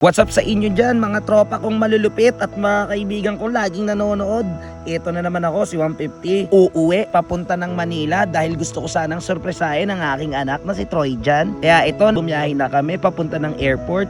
What's up sa inyo dyan mga tropa kong malulupit at mga kaibigan kong laging nanonood. Ito na naman ako si 150. Uuwi papunta ng Manila dahil gusto ko sanang sorpresahin ang aking anak na si Troy dyan. Kaya ito, bumiyahin na kami papunta ng airport.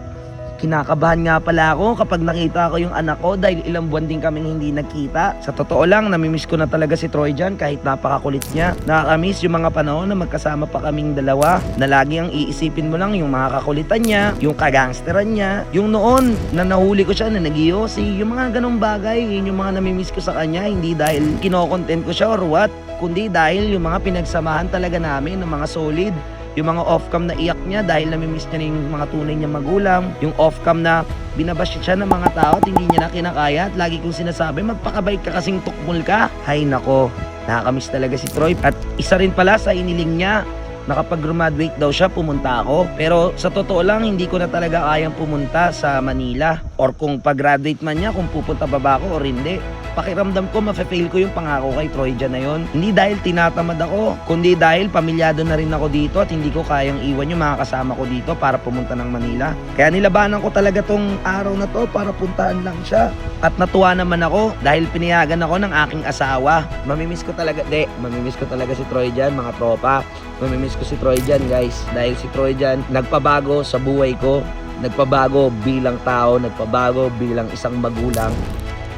Kinakabahan nga pala ako kapag nakita ko yung anak ko dahil ilang buwan din kaming hindi nagkita. Sa totoo lang, namimiss ko na talaga si Troy dyan kahit napakakulit niya. Nakakamiss yung mga panahon na magkasama pa kaming dalawa na lagi ang iisipin mo lang yung mga kakulitan niya, yung kagangsteran niya, yung noon na nahuli ko siya na nag yung mga ganong bagay, yun yung mga namimiss ko sa kanya, hindi dahil kinokontent ko siya or what, kundi dahil yung mga pinagsamahan talaga namin ng mga solid yung mga off-cam na iyak niya dahil namimiss niya na yung mga tunay niya magulang, yung off-cam na binabash siya ng mga tao at hindi niya na kinakaya at lagi kong sinasabi, magpakabait ka kasing tukmol ka. Hay nako, nakakamiss talaga si Troy at isa rin pala sa iniling niya na kapag graduate daw siya, pumunta ako. Pero sa totoo lang, hindi ko na talaga kayang pumunta sa Manila. Or kung pag-graduate man niya, kung pupunta ba ba ako or hindi. Pakiramdam ko, mafe-fail ko yung pangako kay Troy dyan na yun. Hindi dahil tinatamad ako, kundi dahil pamilyado na rin ako dito at hindi ko kayang iwan yung mga kasama ko dito para pumunta ng Manila. Kaya nilabanan ko talaga tong araw na to para puntahan lang siya. At natuwa naman ako dahil pinayagan ako ng aking asawa. Mamimiss ko talaga, de, mamimiss ko talaga si Troy dyan, mga tropa. Mamimiss ko si Troy dyan, guys. Dahil si Troy dyan, nagpabago sa buhay ko. Nagpabago bilang tao, nagpabago bilang isang magulang.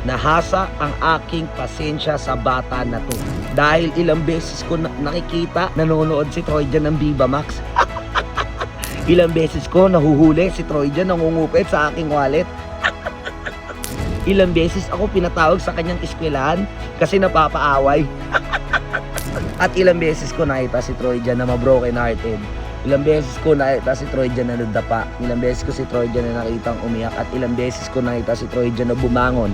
Nahasa ang aking pasensya sa bata na to. Dahil ilang beses ko na- nakikita, nanonood si Troy dyan ng Viva Max. ilang beses ko nahuhuli si Troy dyan nangungupit sa aking wallet. Ilang beses ako pinatawag sa kanyang eskwelahan kasi napapaaway. At ilang beses ko nakita si Troy dyan na ma-broken hearted. Ilang beses ko nakita si Troy dyan na nudapa. Ilang beses ko si Troy dyan na nakitang umiyak. At ilang beses ko nakita si Troy dyan na bumangon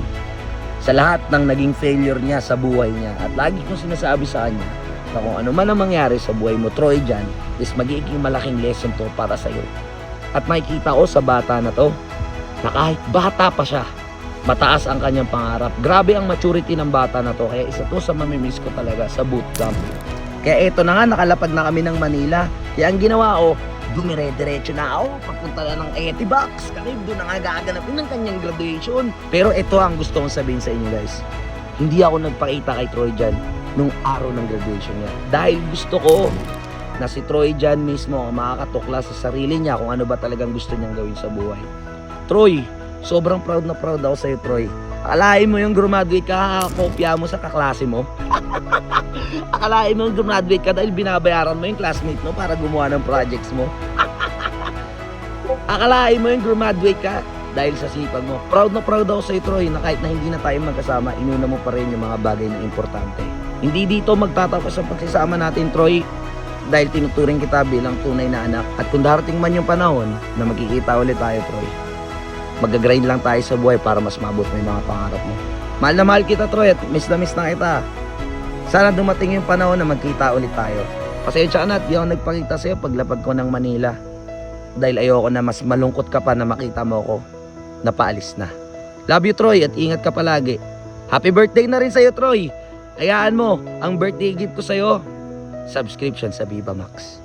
sa lahat ng naging failure niya sa buhay niya. At lagi kong sinasabi sa kanya na kung ano man ang mangyari sa buhay mo, Troy dyan, is magiging malaking lesson to para sa iyo. At makikita ko sa bata na to, na kahit bata pa siya, mataas ang kanyang pangarap. Grabe ang maturity ng bata na to. Kaya isa to sa mamimiss ko talaga sa bootcamp. Kaya ito na nga, nakalapag na kami ng Manila. Kaya ang ginawa ko, dumire-diretso na ako. Papunta na ng Etibox. Kasi doon na nga gaganapin ng kanyang graduation. Pero ito ang gusto kong sabihin sa inyo guys. Hindi ako nagpakita kay Troy dyan nung araw ng graduation niya. Dahil gusto ko na si Troy dyan mismo ang makakatukla sa sarili niya kung ano ba talagang gusto niyang gawin sa buhay. Troy, sobrang proud na proud ako sa'yo, Troy. Akalain mo yung graduate ka, kopya mo sa kaklase mo. Akalain mo graduate ka dahil binabayaran mo yung classmate mo para gumawa ng projects mo. Akalain mo yung graduate ka dahil sa sipag mo. Proud na proud ako sa'yo, Troy, na kahit na hindi na tayo magkasama, inuna mo pa rin yung mga bagay na importante. Hindi dito magtatapos ang pagsasama natin, Troy, dahil tinuturing kita bilang tunay na anak. At kung darating man yung panahon na magkikita ulit tayo, Troy, mag-grind lang tayo sa buhay para mas mabot mo yung mga pangarap mo. Mahal na mahal kita, Troy, at miss na miss na kita. Sana dumating yung panahon na magkita ulit tayo. Pasensya na at di ako nagpakita sa'yo paglapag ko ng Manila. Dahil ayoko na mas malungkot ka pa na makita mo ko na paalis na. Love you, Troy, at ingat ka palagi. Happy birthday na rin sa'yo, Troy. Hayaan mo, ang birthday gift ko sa'yo, subscription sa Viva Max.